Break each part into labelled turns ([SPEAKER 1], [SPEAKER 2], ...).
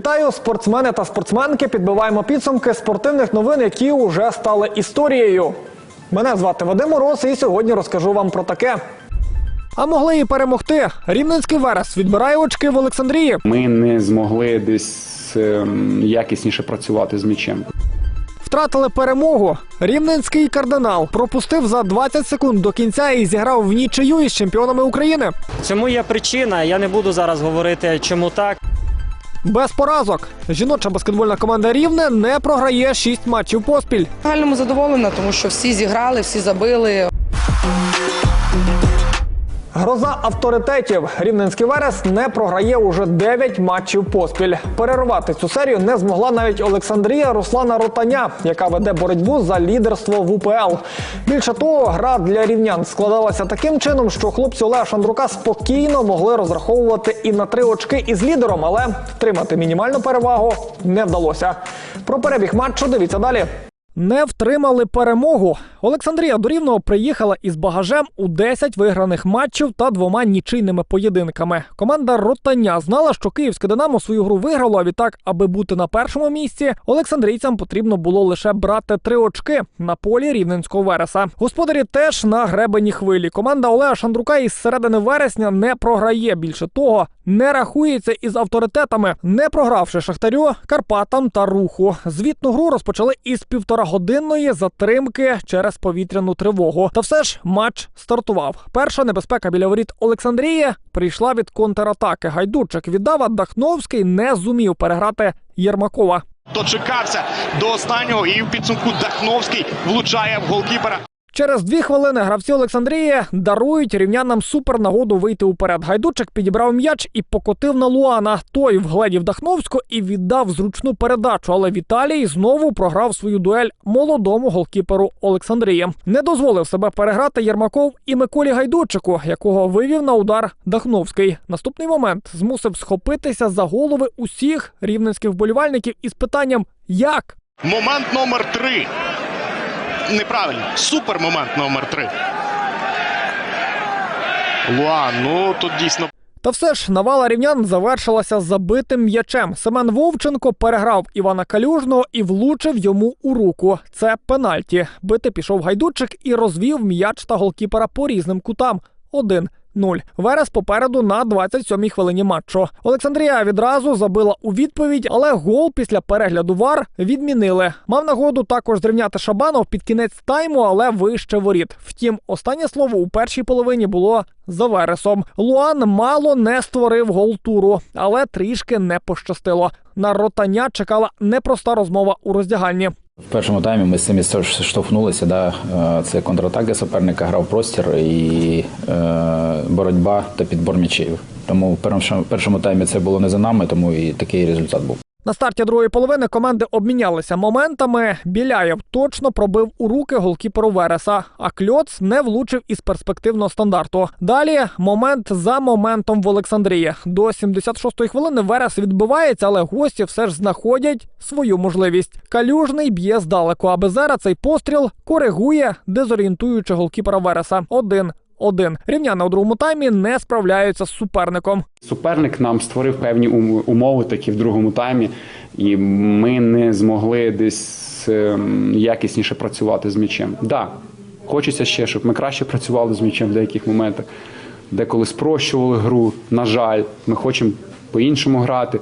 [SPEAKER 1] Вітаю, спортсмени та спортсменки. Підбиваємо підсумки спортивних новин, які вже стали історією. Мене звати Вадим Мороз, і сьогодні розкажу вам про таке. А могли і перемогти. Рівненський Верес відбирає очки в Олександрії.
[SPEAKER 2] Ми не змогли десь ем, якісніше працювати з м'ячем.
[SPEAKER 1] Втратили перемогу. Рівненський кардинал пропустив за 20 секунд до кінця і зіграв в нічию із чемпіонами України.
[SPEAKER 3] Цьому є причина. Я не буду зараз говорити, чому так.
[SPEAKER 1] Без поразок. Жіноча баскетбольна команда Рівне не програє шість матчів поспіль.
[SPEAKER 4] Загальному задоволена, тому що всі зіграли, всі забили.
[SPEAKER 1] Гроза авторитетів. Рівненський Верес не програє уже 9 матчів поспіль. Перервати цю серію не змогла навіть Олександрія Руслана Ротаня, яка веде боротьбу за лідерство в УПЛ. Більше того, гра для рівнян складалася таким чином, що хлопці Олега Шандрука спокійно могли розраховувати і на три очки із лідером, але втримати мінімальну перевагу не вдалося. Про перебіг матчу дивіться далі. Не втримали перемогу. Олександрія до Рівного приїхала із багажем у 10 виграних матчів та двома нічийними поєдинками. Команда Ротання знала, що київське Динамо свою гру виграло. А відтак, аби бути на першому місці, олександрійцям потрібно було лише брати три очки на полі рівненського вереса. Господарі теж на гребені хвилі. Команда Олега Шандрука із середини вересня не програє. Більше того, не рахується із авторитетами, не програвши Шахтарю, Карпатам та Руху. Звітну гру розпочали із півторагодинної затримки через повітряну тривогу. Та все ж матч стартував. Перша небезпека біля воріт Олександрії прийшла від контратаки. Гайдурчик віддав, Дахновський не зумів переграти Єрмакова.
[SPEAKER 5] дочекався до останнього і в підсумку Дахновський влучає в голкіпера.
[SPEAKER 1] Через дві хвилини гравці Олександрії дарують рівнянам супер нагоду вийти уперед. Гайдучик підібрав м'яч і покотив на Луана. Той вгледів Дахновську і віддав зручну передачу. Але Віталій знову програв свою дуель молодому голкіперу Олександрії. Не дозволив себе переграти Єрмаков і Миколі Гайдучику, якого вивів на удар Дахновський. Наступний момент змусив схопитися за голови усіх рівненських вболівальників із питанням як.
[SPEAKER 5] Момент номер три. Неправильно. Супер момент номер три. Луан, ну тут дійсно
[SPEAKER 1] Та все ж навала рівнян завершилася забитим м'ячем. Семен Вовченко переграв Івана Калюжного і влучив йому у руку. Це пенальті. Бити пішов гайдучик і розвів м'яч та голкіпера по різним кутам. Один. Нуль. Верес попереду на 27-й хвилині матчу. Олександрія відразу забила у відповідь, але гол після перегляду вар відмінили. Мав нагоду також зрівняти Шабанов під кінець тайму, але вище воріт. Втім, останнє слово у першій половині було за Вересом. Луан мало не створив гол туру, але трішки не пощастило. На ротання чекала непроста розмова у роздягальні.
[SPEAKER 6] В першому таймі ми з цим штовхнулися. Да? Е, Це контратаки суперника, грав простір і е, боротьба та підбор м'ячів. Тому в першому, першому таймі це було не за нами, тому і такий результат був.
[SPEAKER 1] На старті другої половини команди обмінялися моментами. Біляєв точно пробив у руки голкіперу Вереса, а Кльоц не влучив із перспективного стандарту. Далі момент за моментом в Олександрії. До 76-ї хвилини Верес відбивається, але гості все ж знаходять свою можливість. Калюжний б'є здалеку, а Безера цей постріл коригує, дезорієнтуючи голкіпера Вереса. Один. Один рівняни у другому таймі не справляються з суперником.
[SPEAKER 2] Суперник нам створив певні умови такі в другому таймі, і ми не змогли десь ем, якісніше працювати з м'ячем. Да, хочеться ще, щоб ми краще працювали з м'ячем в деяких моментах, деколи спрощували гру. На жаль, ми хочемо по-іншому грати,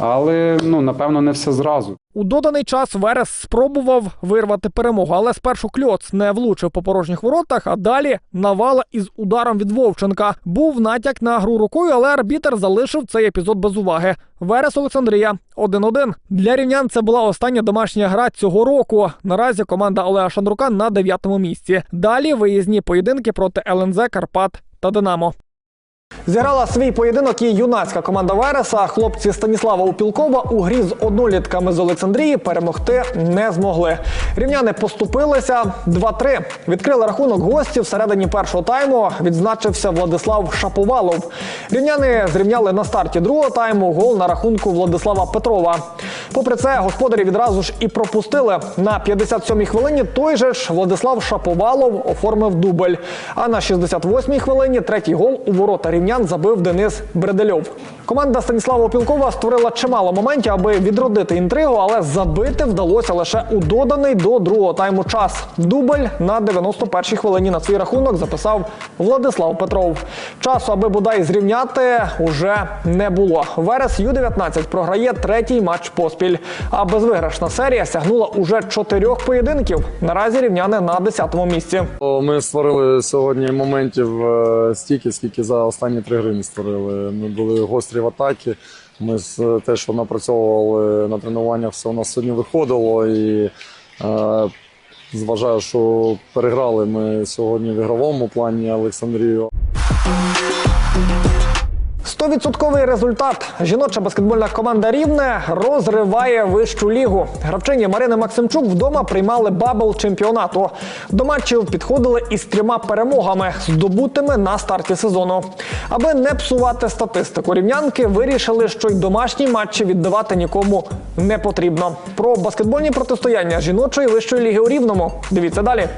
[SPEAKER 2] але ну напевно не все зразу.
[SPEAKER 1] У доданий час Верес спробував вирвати перемогу, але спершу кльоц не влучив по порожніх воротах, а далі навала із ударом від Вовченка. Був натяк на гру рукою, але арбітер залишив цей епізод без уваги. Верес Олександрія 1-1. Для рівнян це була остання домашня гра цього року. Наразі команда Олега Шандрука на дев'ятому місці. Далі виїзні поєдинки проти ЛНЗ Карпат та Динамо. Зіграла свій поєдинок і юнацька команда Вереса. Хлопці Станіслава Упілкова у грі з однолітками з Олександрії перемогти не змогли. Рівняни поступилися 2-3. Відкрили рахунок гості всередині першого тайму. Відзначився Владислав Шаповалов. Рівняни зрівняли на старті другого тайму гол на рахунку Владислава Петрова. Попри це, господарі відразу ж і пропустили на 57-й хвилині. Той же ж Владислав Шаповалов оформив дубль. А на 68-й хвилині третій гол у ворота рівнян рівнян забив Денис Бредельов. Команда Станіслава Опілкова створила чимало моментів, аби відродити інтригу, але забити вдалося лише у доданий до другого тайму час. Дубль на 91-й хвилині на свій рахунок записав Владислав Петров. Часу, аби бодай зрівняти, уже не було. Верес Ю-19 програє третій матч поспіль. А безвиграшна серія сягнула уже чотирьох поєдинків. Наразі рівняни на 10-му місці.
[SPEAKER 7] Ми створили сьогодні моментів е, стільки, скільки за останні три гри не створили. Ми були гострі в атаки. Ми з те, що напрацьовували на тренуваннях, все у нас сьогодні виходило. І е, зважаю, що переграли ми сьогодні в ігровому плані Олександрію.
[SPEAKER 1] Стовідсотковий результат. Жіноча баскетбольна команда Рівне розриває вищу лігу. Гравчині Марини Максимчук вдома приймали бабл чемпіонату. До матчів підходили із трьома перемогами, здобутими на старті сезону. Аби не псувати статистику, рівнянки вирішили, що й домашні матчі віддавати нікому не потрібно. Про баскетбольні протистояння жіночої вищої ліги у Рівному. Дивіться далі.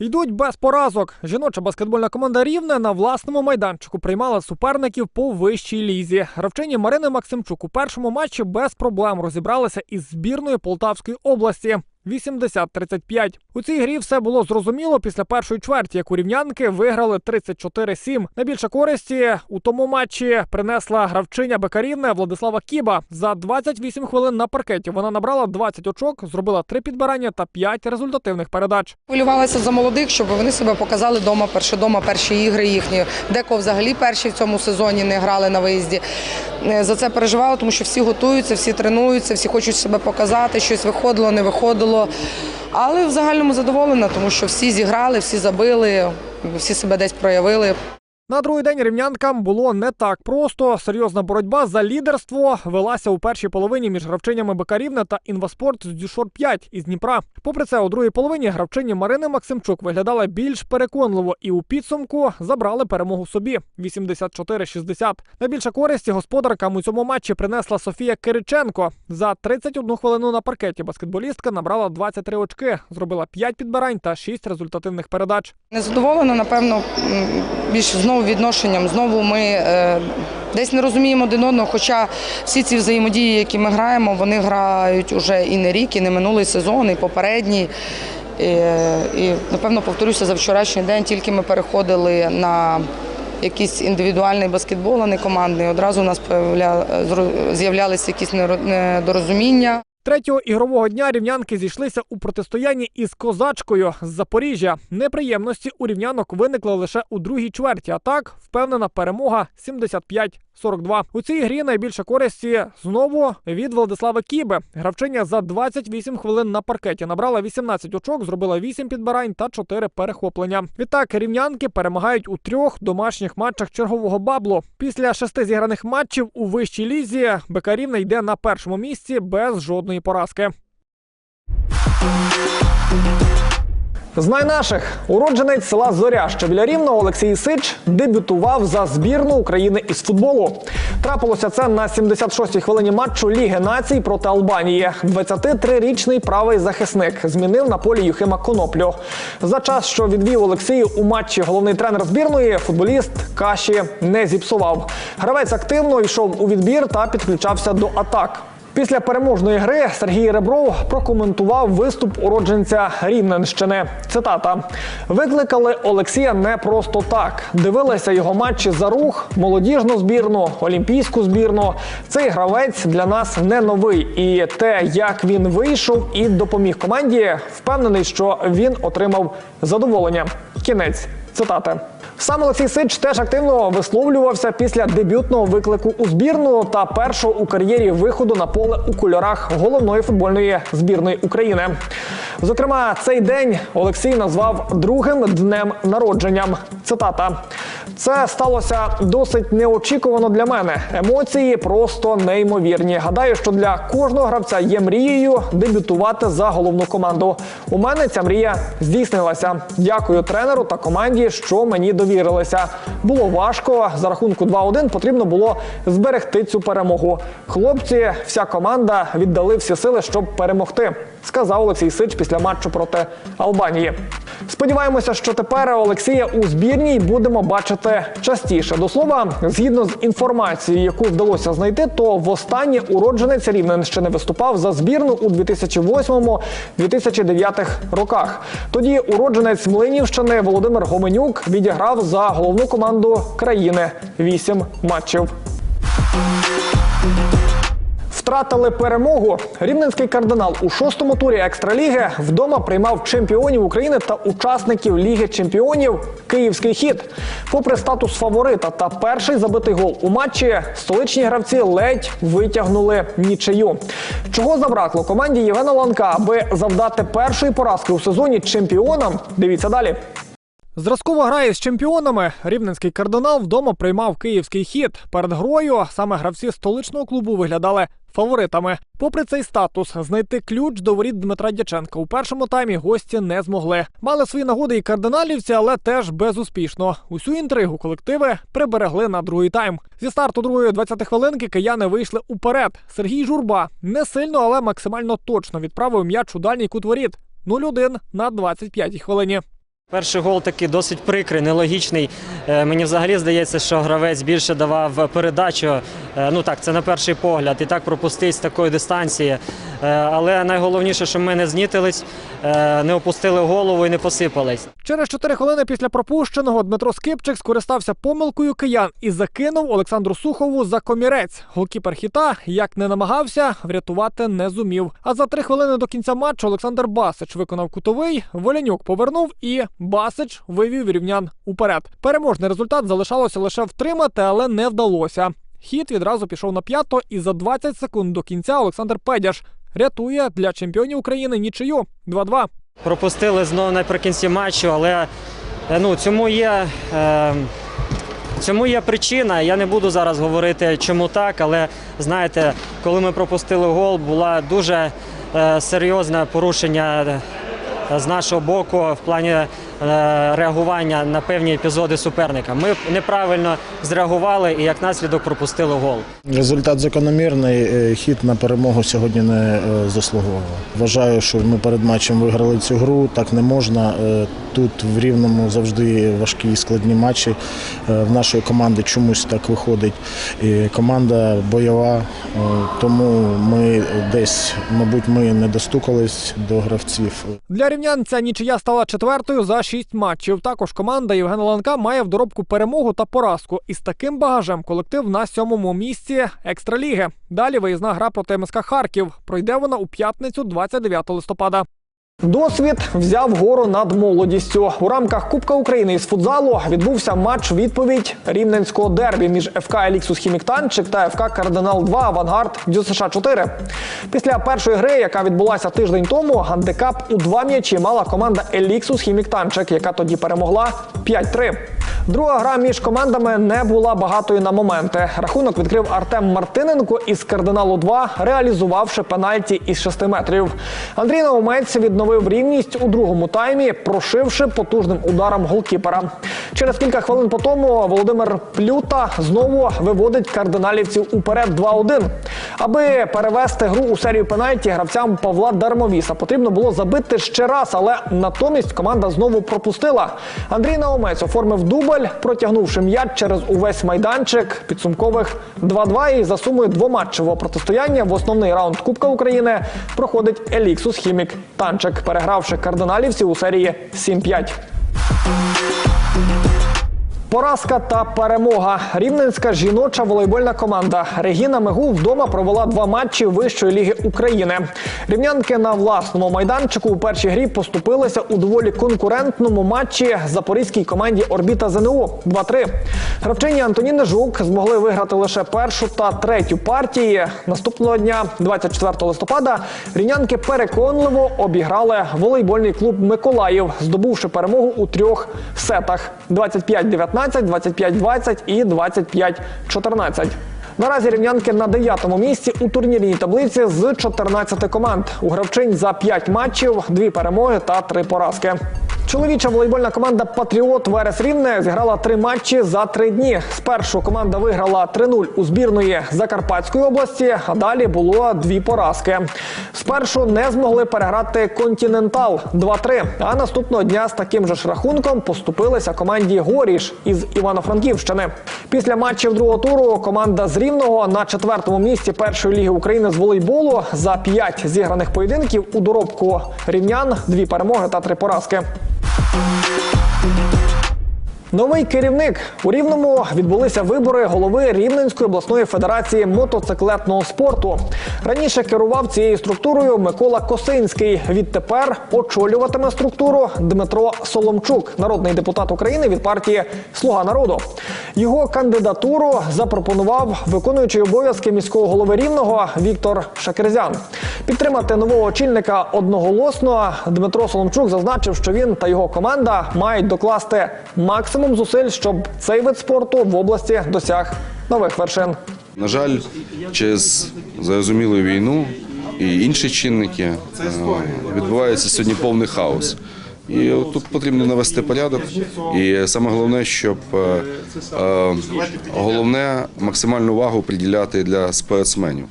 [SPEAKER 1] Йдуть без поразок. Жіноча баскетбольна команда Рівне на власному майданчику приймала суперників по вищій лізі. Гравчині Марини Максимчук у першому матчі без проблем розібралися із збірною Полтавської області. 80-35. У цій грі все було зрозуміло після першої чверті, яку рівнянки виграли 34-7. Найбільше користі у тому матчі принесла гравчиня Бекарівне Владислава Кіба. За 28 хвилин на паркеті вона набрала 20 очок, зробила 3 підбирання та 5 результативних передач.
[SPEAKER 4] Хвилювалася за молодих, щоб вони себе показали вдома, перші дома, перші ігри їхні. Декого взагалі перші в цьому сезоні не грали на виїзді. Е, За це переживала, тому що всі готуються, всі тренуються, всі хочуть себе показати, щось виходило, не виходило. Але в загальному задоволена, тому що всі зіграли, всі забили, всі себе десь проявили.
[SPEAKER 1] На другий день рівнянкам було не так просто. Серйозна боротьба за лідерство велася у першій половині між гравчинями Бекарівна та Інваспорт з Дюшор 5 із Дніпра. Попри це, у другій половині гравчині Марини Максимчук виглядала більш переконливо і у підсумку забрали перемогу собі 84-60. Найбільше користі господаркам у цьому матчі принесла Софія Кириченко. За 31 хвилину на паркеті баскетболістка набрала 23 очки, зробила 5 підбирань та 6 результативних передач.
[SPEAKER 4] Незадоволена, напевно, м, більш відношенням. Знову ми е, десь не розуміємо один одного, хоча всі ці взаємодії, які ми граємо, вони грають уже і не рік, і не минулий сезон, і попередній. І, і напевно, повторюся, за вчорашній день тільки ми переходили на якийсь індивідуальний баскетбол, а не командний. Одразу у нас з'являлися якісь недорозуміння.
[SPEAKER 1] Третього ігрового дня рівнянки зійшлися у протистоянні із козачкою з Запоріжжя. Неприємності у рівнянок виникли лише у другій чверті. А так впевнена перемога 75-42. У цій грі найбільше користі знову від Владислава Кіби. Гравчиня за 28 хвилин на паркеті набрала 18 очок, зробила 8 підбирань та 4 перехоплення. Відтак рівнянки перемагають у трьох домашніх матчах чергового баблу. Після шести зіграних матчів у вищій лізі Бекарівна йде на першому місці без жодної поразки. Знай наших уродженець села Зоря, що біля Рівного Олексій Сич дебютував за збірну України із футболу. Трапилося це на 76-й хвилині матчу Ліги націй проти Албанії. 23-річний правий захисник змінив на полі Юхима Коноплю. За час, що відвів Олексію у матчі головний тренер збірної, футболіст каші не зіпсував. Гравець активно йшов у відбір та підключався до атак. Після переможної гри Сергій Ребров прокоментував виступ уродженця Рівненщини. Цитата: викликали Олексія не просто так. Дивилися його матчі за рух, молодіжну збірну, олімпійську збірну. Цей гравець для нас не новий. І те, як він вийшов і допоміг команді, впевнений, що він отримав задоволення. Кінець цитати. Сам Олексій Сич теж активно висловлювався після дебютного виклику у збірну та першого у кар'єрі виходу на поле у кольорах головної футбольної збірної України. Зокрема, цей день Олексій назвав другим днем народженням. Цитата: це сталося досить неочікувано для мене. Емоції просто неймовірні. Гадаю, що для кожного гравця є мрією дебютувати за головну команду. У мене ця мрія здійснилася. Дякую тренеру та команді, що мені довірилися. Було важко. За рахунку 2-1 потрібно було зберегти цю перемогу. Хлопці, вся команда віддали всі сили, щоб перемогти. сказав Олексій Сич після матчу проти Албанії. Сподіваємося, що тепер Олексія у збірній будемо бачити частіше. До слова, згідно з інформацією, яку вдалося знайти, то востаннє уродженець Рівненщини виступав за збірну у 2008-2009 роках. Тоді уродженець Млинівщини Володимир Гоменюк відіграв за головну команду країни вісім матчів. Втратили перемогу. Рівненський кардинал у шостому турі екстраліги вдома приймав чемпіонів України та учасників Ліги Чемпіонів Київський хід. Попри статус фаворита та перший забитий гол у матчі, столичні гравці ледь витягнули нічию. Чого забракло команді Євгена Ланка, аби завдати першої поразки у сезоні чемпіонам? Дивіться далі. Зразкова грає з чемпіонами. Рівненський кардинал вдома приймав київський хід. Перед грою саме гравці столичного клубу виглядали фаворитами. Попри цей статус, знайти ключ до воріт Дмитра Дяченка у першому таймі гості не змогли. Мали свої нагоди і кардиналівці, але теж безуспішно. Усю інтригу колективи приберегли на другий тайм. Зі старту другої 20 хвилинки кияни вийшли уперед. Сергій Журба не сильно, але максимально точно відправив м'яч у дальній кут воріт. 0-1 на 25-й хвилині.
[SPEAKER 3] Перший гол такий досить прикрий, нелогічний. Е, Мені взагалі здається, що гравець більше давав передачу. Е, Ну так, це на перший погляд. І так пропустить з такої дистанції. Е, Але найголовніше, що ми не знітились, не опустили голову і не посипались.
[SPEAKER 1] Через 4 хвилини після пропущеного Дмитро Скипчик скористався помилкою киян і закинув Олександру Сухову за комірець. Голкіпер хіта, як не намагався, врятувати не зумів. А за 3 хвилини до кінця матчу Олександр Басич виконав кутовий, Волянюк повернув і Басич вивів рівнян уперед. Переможний результат залишалося лише втримати, але не вдалося. Хід відразу пішов на п'ято, і за 20 секунд до кінця Олександр Педяш рятує для чемпіонів України нічию 2-2.
[SPEAKER 3] Пропустили знову наприкінці матчу, але е, ну, цьому є. Е, Цьому є причина. Я не буду зараз говорити, чому так, але знаєте, коли ми пропустили гол, було дуже е, серйозне порушення е, з нашого боку в плані реагування на певні епізоди суперника. Ми неправильно зреагували і як наслідок пропустили гол.
[SPEAKER 8] Результат закономірний. е, Хід на перемогу сьогодні не е, заслуговував. Вважаю, що ми перед матчем виграли цю гру. Так не можна. Е, Тут в рівному завжди важкі і складні матчі. Е, В нашої команди чомусь так виходить. І команда бойова, е, тому ми десь, мабуть, ми не достукались до гравців.
[SPEAKER 1] Для рівнян ця нічия стала четвертою за шість матчів. Також команда Євгена Ланка має в доробку перемогу та поразку. І з таким багажем колектив на сьомому місці екстраліги. Далі виїзна гра проти МСК Харків. Пройде вона у п'ятницю, 29 листопада. Досвід взяв гору над молодістю. У рамках Кубка України із футзалу відбувся матч відповідь рівненського дербі між ФК Еліксус Хіміктанчик та ФК Кардинал 2 Авангард ДЮСШ 4 Після першої гри, яка відбулася тиждень тому, гандикап у два м'ячі мала команда Еліксус Хіміктанчик, яка тоді перемогла 5-3. Друга гра між командами не була багатою на моменти. Рахунок відкрив Артем Мартиненко із кардиналу 2, реалізувавши пенальті із 6 метрів. Андрій Наумець відновив рівність у другому таймі, прошивши потужним ударом голкіпера. Через кілька хвилин по тому Володимир Плюта знову виводить кардиналівців уперед 2-1. Аби перевести гру у серію пенальті гравцям Павла Дармовіса потрібно було забити ще раз, але натомість команда знову пропустила. Андрій Наумець оформив дубль, протягнувши м'яч через увесь майданчик підсумкових 2-2 і за сумою двоматчевого протистояння в основний раунд Кубка України проходить Еліксус Хімік Танчик, перегравши кардиналівців у серії 7-5. Поразка та перемога. Рівненська жіноча волейбольна команда Регіна Мегул вдома провела два матчі Вищої ліги України. Рівнянки на власному майданчику у першій грі поступилися у доволі конкурентному матчі запорізькій команді Орбіта ЗНУ 2-3. Гравчині Антоніни Жук змогли виграти лише першу та третю партії. Наступного дня, 24 листопада, рівнянки переконливо обіграли волейбольний клуб Миколаїв, здобувши перемогу у трьох сетах: 25-19, 25-20 і 25-14. Наразі рівнянки на 9-му місці у турнірній таблиці з 14 команд. У гравчинь за 5 матчів, 2 перемоги та 3 поразки. Чоловіча волейбольна команда Патріот Верес Рівне зіграла три матчі за три дні. Спершу команда виграла 3-0 у збірної Закарпатської області, а далі було дві поразки. Спершу не змогли переграти Континентал 2-3, а наступного дня з таким же ж рахунком поступилися команді Горіш із Івано-Франківщини. Після матчів другого туру команда з Рівного на четвертому місці першої ліги України з волейболу за п'ять зіграних поєдинків у доробку рівнян дві перемоги та три поразки. Bye. Новий керівник у Рівному відбулися вибори голови Рівненської обласної федерації мотоциклетного спорту. Раніше керував цією структурою Микола Косинський. Відтепер очолюватиме структуру Дмитро Соломчук, народний депутат України від партії Слуга народу. Його кандидатуру запропонував виконуючий обов'язки міського голови Рівного Віктор Шакерзян. Підтримати нового очільника одноголосно Дмитро Соломчук зазначив, що він та його команда мають докласти максимум зусиль, щоб цей вид спорту в області досяг нових вершин.
[SPEAKER 9] На жаль, через зрозумілу війну і інші чинники е, відбувається сьогодні повний хаос. І тут потрібно навести порядок. І саме головне, щоб е, е, головне максимальну увагу приділяти для спортсменів,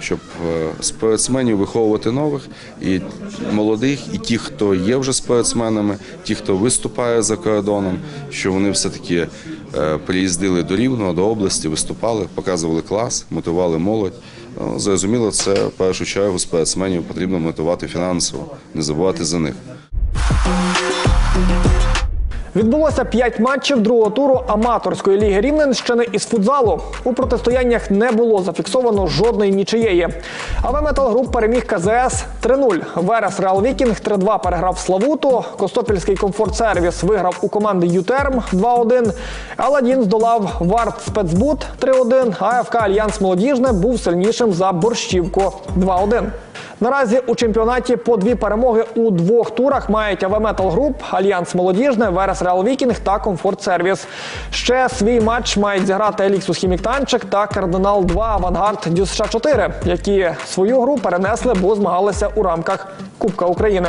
[SPEAKER 9] щоб е, спортсменів виховувати нових і молодих, і ті, хто є вже спортсменами, ті, хто виступає за кордоном, що вони все таки приїздили до Рівного, до області, виступали, показували клас, мотивували молодь. Ну, Зрозуміло, це в першу чергу спортсменів потрібно мотивувати фінансово, не забувати за них.
[SPEAKER 1] Відбулося п'ять матчів другого туру аматорської ліги Рівненщини із футзалу. У протистояннях не було зафіксовано жодної нічиєї. АВ Метал Груп переміг КЗС 3-0. Верес Реал Вікінг 3-2 переграв Славуту. Костопільський комфорт сервіс виграв у команди Ютерм 2-1. Аладдін здолав Варт Спецбут 3-1. А АФК Альянс Молодіжне був сильнішим за борщівку 2-1. Наразі у чемпіонаті по дві перемоги у двох турах мають АВ Метал Груп, Альянс Молодіжне, Верес Реал Вікінг та Комфорт Сервіс. Ще свій матч мають зіграти Еліксус Хіміктанчик та Кардинал 2 Авангард Дюс США 4 які свою гру перенесли, бо змагалися у рамках Кубка України.